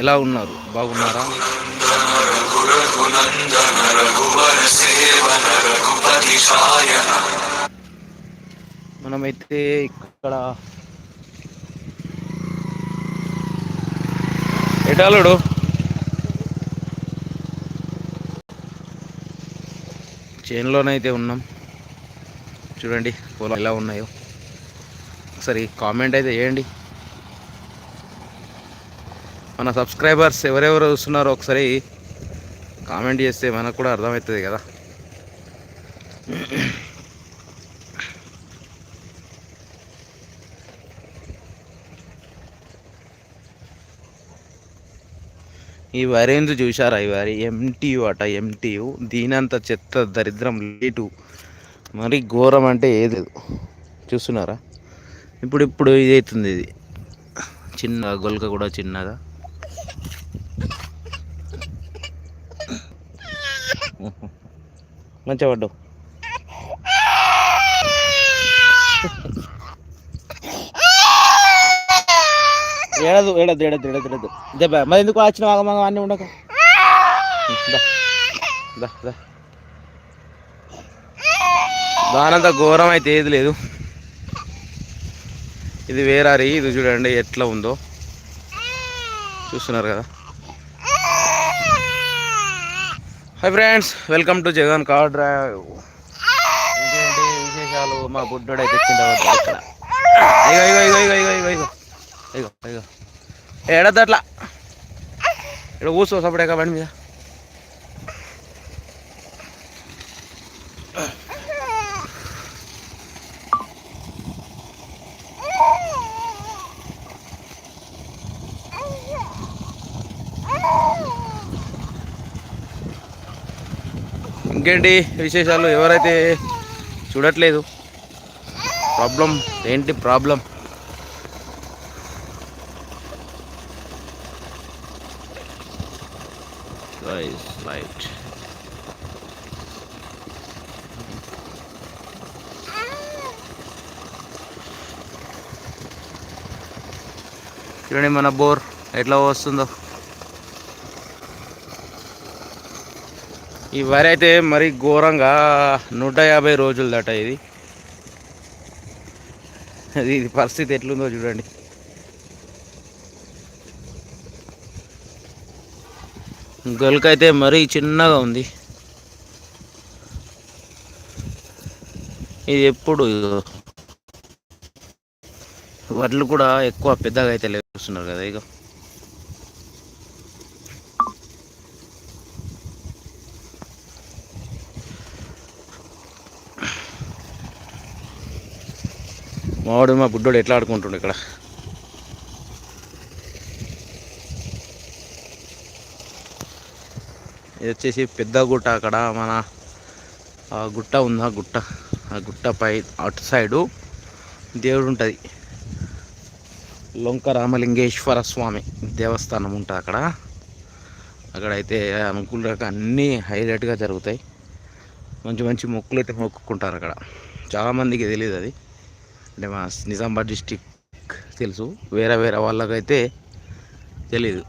ఎలా ఉన్నారు? బాగున్నారా? మనమైతే ఇక్కడ ఎటాలుడు చేన్లోనైతే ఉన్నాం. చూడండి పొలం ఎలా ఉన్నాయో. ఒకసారి కామెంట్ అయితే చేయండి. మన సబ్స్క్రైబర్స్ ఎవరెవరు చూస్తున్నారో ఒకసారి కామెంట్ చేస్తే మనకు కూడా అర్థమవుతుంది కదా. ఈ వరేందు చూశారా? ఈ వారి ఎంటీయు అట ఎంటీయు దీనంత చెత్త దరిద్రం లేటు. మరి ఘోరం అంటే ఏది చూస్తున్నారా? ఇప్పుడు ఇప్పుడు ఇది అవుతుంది ఇది. చిన్న గొలక కూడా చిన్నగా. మంచిగా పడ్డావు. ఏడదు ఏడదు ఏడదు ఏడదు ఏడదు. దెబ్బ మరి ఎందుకు వచ్చిన మగ అన్నీ ఉండక? దానంత ఘోరం అయితే ఏది లేదు. ఇది వేరారి ఇది చూడండి ఎట్లా ఉందో. చూస్తున్నారు కదా? Hi friends welcome to Jagan car drive ఇంకేంటి విశేషాలు? మా బుడ్డోడు అయితే ఇక్కడ. ఇగో ఇగో ఇగో ఇగో ఇగో ఇగో ఇగో ఇగో. ఏడద్దు అట్లా ఇక్కడ కూర్చో సపడేక బండి మీద. ఇంకేంటి విశేషాలు? ఎవరైతే చూడట్లేదు? ప్రాబ్లం ఏంటి ప్రాబ్లం? లైట్ చూడండి మన బోర్ ఎట్లా వస్తుందో. ఈ వరి అయితే మరి ఘోరంగా నూట యాభై రోజులు దాటా ఇది. అది ఇది పరిస్థితి ఎట్లుందో చూడండి. గొలకైతే మరీ చిన్నగా ఉంది. ఇది ఎప్పుడు వడ్లు కూడా ఎక్కువ పెద్దగా అయితే లేస్తున్నారు కదా ఇక మావాడు మా బుడ్డోడు ఎట్లా ఆడుకుంటుండు ఇక్కడ? ఇది వచ్చేసి పెద్ద గుట్ట అక్కడ మన ఆ గుట్ట ఉంది? ఆ గుట్ట ఆ గుట్టపై అటు సైడు దేవుడు ఉంటుంది. లొంక రామలింగేశ్వర స్వామి దేవస్థానం ఉంటుంది అక్కడ. అక్కడైతే అనుకూలంగా అన్నీ హైలైట్గా జరుగుతాయి. మంచి మంచి మొక్కులు అయితే మొక్కుకుంటారు అక్కడ. చాలామందికి తెలియదు అది. అంటే మా నిజామాబాద్ డిస్టిక్ తెలుసు. వేరే వేరే వాళ్ళకైతే తెలీదు.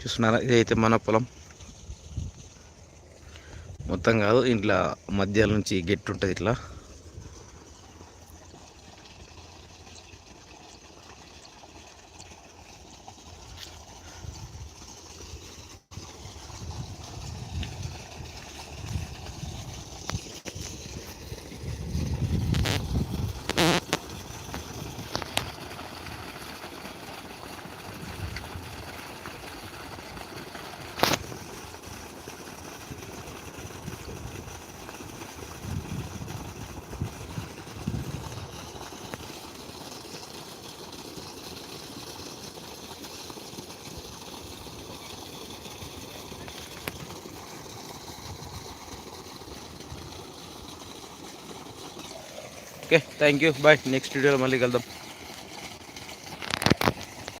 చూస్తున్నారా? ఇదైతే మన పొలం. మొత్తం కాదు ఇంట్లో మధ్యాల నుంచి గెట్టు ఉంటుంది ఇట్లా. Okay thank you bye next వీడియోలో మళ్ళీ కలుద్దాం.